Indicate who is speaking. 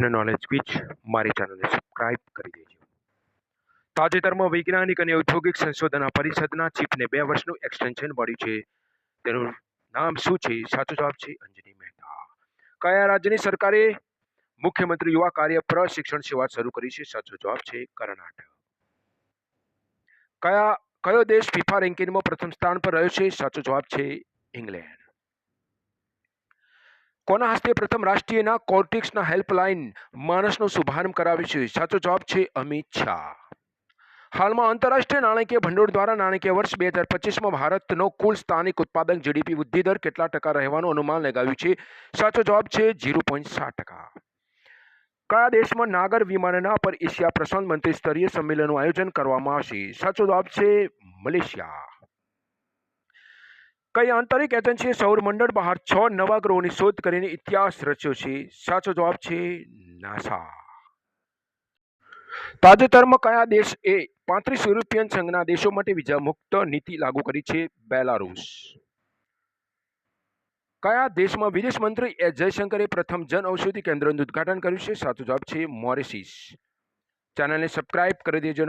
Speaker 1: તમને નોલેજ ક્વિચ મારી ચેનલને સબસ્ક્રાઇબ કરી દેજો. તાજેતરમાં વૈજ્ઞાનિક અને ઔદ્યોગિક સંશોધન પરિષદના ચીફને બે વર્ષનું એક્સટેન્શન મળ્યું છે. તેનું નામ શું છે? સાચો જવાબ છે અંજની મહેતા. કયા રાજ્યની સરકારે મુખ્યમંત્રી યુવા કાર્ય પ્રશિક્ષણ સેવા શરૂ કરી છે? સાચો જવાબ છે કર્ણાટક. કયા, કયો દેશ ફિફા રેન્કિંગમાં પ્રથમ સ્થાન પર રહ્યો છે? સાચો જવાબ છે ઇંગ્લેન્ડ. કોના હસ્તે પ્રથમ રાષ્ટ્રીયના કોર્ટિક્સના હેલ્પલાઇન માણસનો શુભારંભ કરાવ્યો છે? સાચો જવાબ છે અમિત શાહ. હાલમાં આંતરરાષ્ટ્રીય નાણાકીય ભંડોળ દ્વારા નાણાકીય વર્ષ બે હજાર પચીસમાં ભારતનો કુલ સ્થાનિક ઉત્પાદન જીડીપી વૃદ્ધિ દર કેટલા ટકા રહેવાનું અનુમાન લગાવ્યું છે? સાચો જવાબ છે ઝીરો પોઈન્ટ સાત ટકા. કયા દેશમાં નાગર વિમાનના પર એશિયા પ્રશાંત મંત્રી સ્તરીય સંમેલનનું આયોજન કરવામાં આવશે? સાચો જવાબ છે મલેશિયા. કઈ આંતરિક એજન્સીએ સૌરમંડળ બહાર છ નવા ગ્રહોની શોધ કરીને ઇતિહાસ રચ્યો છે? સાચો જવાબ છે નાસા. તાજેતરમાં કયા દેશ એ પાંત્રીસ યુરોપિયન સંઘના દેશો માટે વિઝા મુક્ત નીતિ લાગુ કરી છે? બેલારુસ. કયા દેશમાં વિદેશ મંત્રી એસ જયશંકરે પ્રથમ જન ઔષધિ કેન્દ્રનું ઉદ્ઘાટન કર્યું છે? સાચો જવાબ છે મોરિસિસ. ચેનલને સબસ્ક્રાઇબ કરી દેજો.